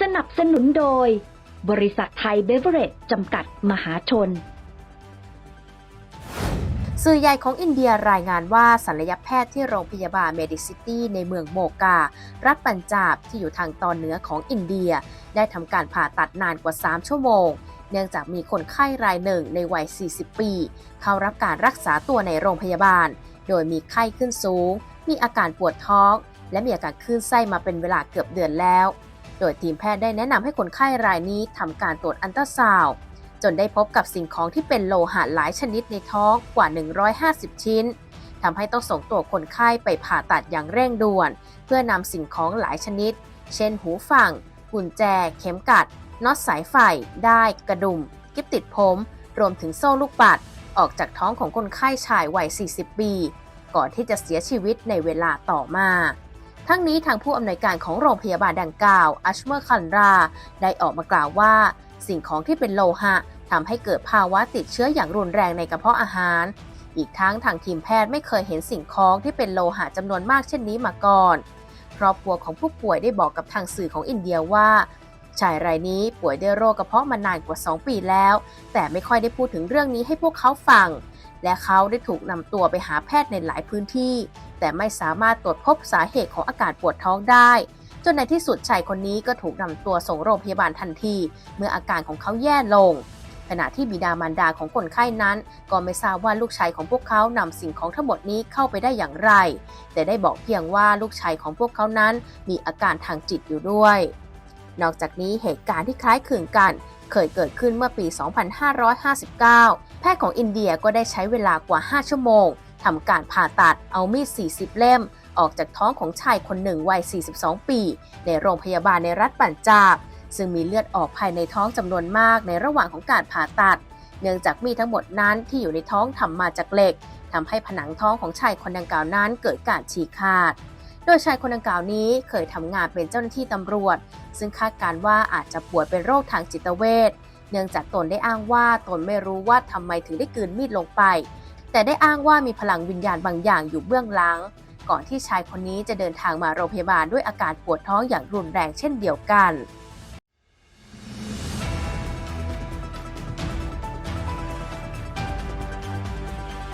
สนับสนุนโดย บริษัทไทยเบเวอเรจจำกัดมหาชน สื่อใหญ่ของอินเดียรายงานว่าศัลยแพทย์ที่โรงพยาบาลเมดิซิตี้ในเมืองโมกา รัฐปัญจาบที่อยู่ทางตอนเหนือของอินเดีย ได้ทำการผ่าตัดนานกว่า 3 ชั่วโมงเนื่องจากมีคนไข้รายหนึ่งในวัย 40 ปี เข้ารับการรักษาตัวในโรงพยาบาล โดยมีไข้ขึ้นสูง มีอาการปวดท้อง และมีอาการคลื่นไส้มาเป็นเวลาเกือบเดือนแล้ว โดยทีมแพทย์ได้แนะนำให้คนไข้รายนี้ทำการตรวจอันตราซาวด์จนได้พบกับสิ่งของที่เป็นโลหะหลายชนิดในท้องกว่า 150 ชิ้นทำให้ต้องส่งตัวคนไข้ไปผ่าตัดอย่างเร่งด่วน เพื่อนำสิ่งของหลายชนิด เช่น หูฟัง กุญแจ เข็มกัด น็อตสายไฟ ได้ กระดุม กิ๊บติดผม รวมถึงโซ่ลูกปัด ออกจากท้องของคนไข้ชายวัย 40 ปี ก่อนที่จะเสียชีวิตในเวลาต่อมา ทั้งนี้ทางผู้อำนวยการของโรงพยาบาลดังกล่าว อัชเมอร์คันรา ได้ออกมากล่าวว่า สิ่งของที่เป็นโลหะทำให้เกิดภาวะติดเชื้ออย่างรุนแรงในกระเพาะอาหาร อีกทั้งทางทีมแพทย์ไม่เคยเห็นสิ่งของที่เป็นโลหะจำนวนมากเช่นนี้มาก่อน ครอบครัวของผู้ป่วยได้บอกกับทางสื่อของอินเดียว่าชายรายนี้ป่วยด้วยโรคกระเพาะมานานกว่า 2 ปีแล้ว แต่ไม่ค่อยได้พูดถึงเรื่องนี้ให้พวกเขาฟัง และเขาได้ถูกนำตัวไปหาแพทย์ในหลายพื้นที่ แต่ไม่สามารถตรวจพบสาเหตุของอาการปวดท้องได้ จนในที่สุดชายคนนี้ก็ถูกนำตัวส่งโรงพยาบาลทันที เมื่ออาการของเขาแย่ลง ขณะที่บิดามารดาของคนไข้นั้น ก็ไม่ทราบว่าลูกชายของพวกเขานำสิ่งของทั้งหมดนี้เข้าไปได้อย่างไร แต่ได้บอกเพียงว่าลูกชายของพวกเขานั้นมีอาการทางจิตอยู่ด้วย นอกจากนี้เหตุการณ์ที่คล้ายคลึงกันเคยเกิดขึ้นเมื่อปี 2559 แพทย์ของอินเดียก็ได้ใช้เวลากว่า 5 ชั่วโมง ทำการผ่าตัดเอามีด 40 เล่ม ออกจากท้องของชายคนหนึ่งวัย 42 ปี ในโรงพยาบาลในรัฐปัญจาบ ซึ่งมีเลือดออกภายในท้องจำนวนมากในระหว่างของการผ่าตัด เนื่องจากมีดทั้งหมดนั้นที่อยู่ในท้องทำมาจากเหล็กทำให้ผนังท้องของชายคนดังกล่าวนั้นเกิดการฉีกขาดโดยชายคนดังกล่าวนี้เคยทำงานเป็นเจ้าหน้าที่ตำรวจ ซึ่งคาดการณ์ว่าอาจจะป่วยเป็นโรคทางจิตเวชเนื่องจากตนได้อ้างว่าตนไม่รู้ว่าทำไมถึงได้กืนมีดลงไป แต่ได้อ้างว่ามีพลังวิญญาณบางอย่างอยู่เบื้องหลัง ก่อนที่ชายคนนี้จะเดินทางมาโรงพยาบาลด้วยอาการปวดท้องอย่างรุนแรงเช่นเดียวกัน